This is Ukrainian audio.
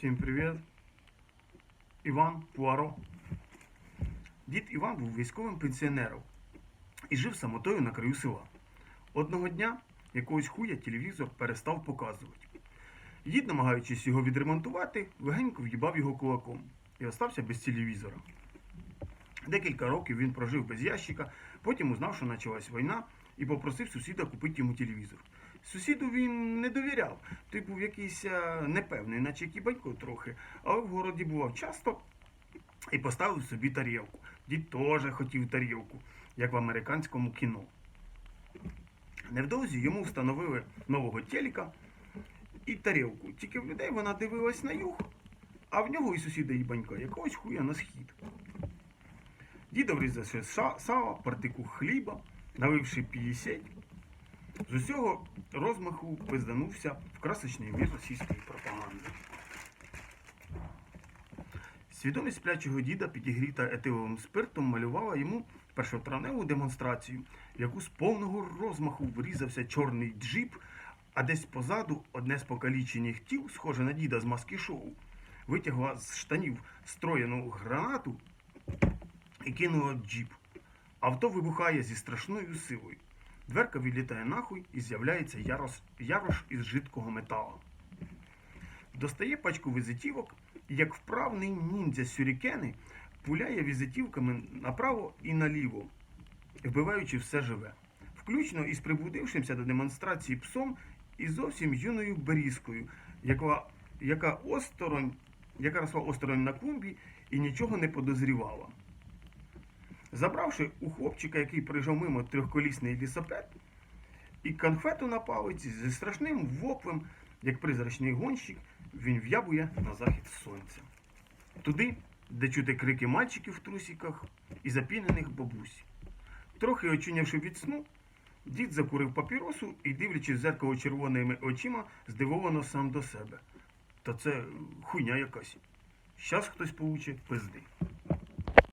Всім привіт. Іван Пуаро. Дід Іван був військовим пенсіонером і жив самотою на краю села. Одного дня якогось хуя телевізор перестав показувати. Дід, намагаючись його відремонтувати, легенько в'їбав його кулаком і остався без телевізора. Декілька років він прожив без ящика, потім узнав, що почалась війна, і попросив сусіда купити йому телевізор. Сусіду він не довіряв, той був якийсь е, непевний, наче кібанько трохи, але в городі бував часто і поставив собі тарілку. Дід теж хотів тарілку, як в американському кіно. Невдовзі йому встановили нового телека і тарілку. Тільки в людей вона дивилась на юг, а в нього і сусіда їбанька якогось хуя на схід. Дідо врізав ще ша- сала, партику хліба, наливши 50. З усього розмаху пизданувся в красочний мір російської пропаганди. Свідомість сплячого діда, підігріта етиловим спиртом, малювала йому першотравневу демонстрацію, яку з повного розмаху врізався чорний джип, а десь позаду одне з покалічених тіл, схоже на діда з маски шоу, витягла з штанів строєну гранату і кинула в джип. Авто вибухає зі страшною силою. Дверка відлітає нахуй і з'являється ярос, ярош із жидкого металу. Достає пачку візитівок як вправний ніндзя сюрікени, пуляє візитівками направо і наліво, вбиваючи все живе, включно із прибудившимся до демонстрації псом і зовсім юною берізкою, яка, яка, осторонь, яка росла осторонь на клумбі і нічого не подозрівала. Забравши у хлопчика, який приїжджав мимо трьохколісний лісопед, і конфету на палиці зі страшним воплем, як призрачний гонщик, він в'ябує на захід сонця. Туди, де чути крики мальчиків в трусіках і запінених бабусь. Трохи очунявши від сну, дід закурив папіросу і, дивлячись в зеркало червоними очима, здивовано сам до себе. Та це хуйня якась. Щас хтось получить пизди.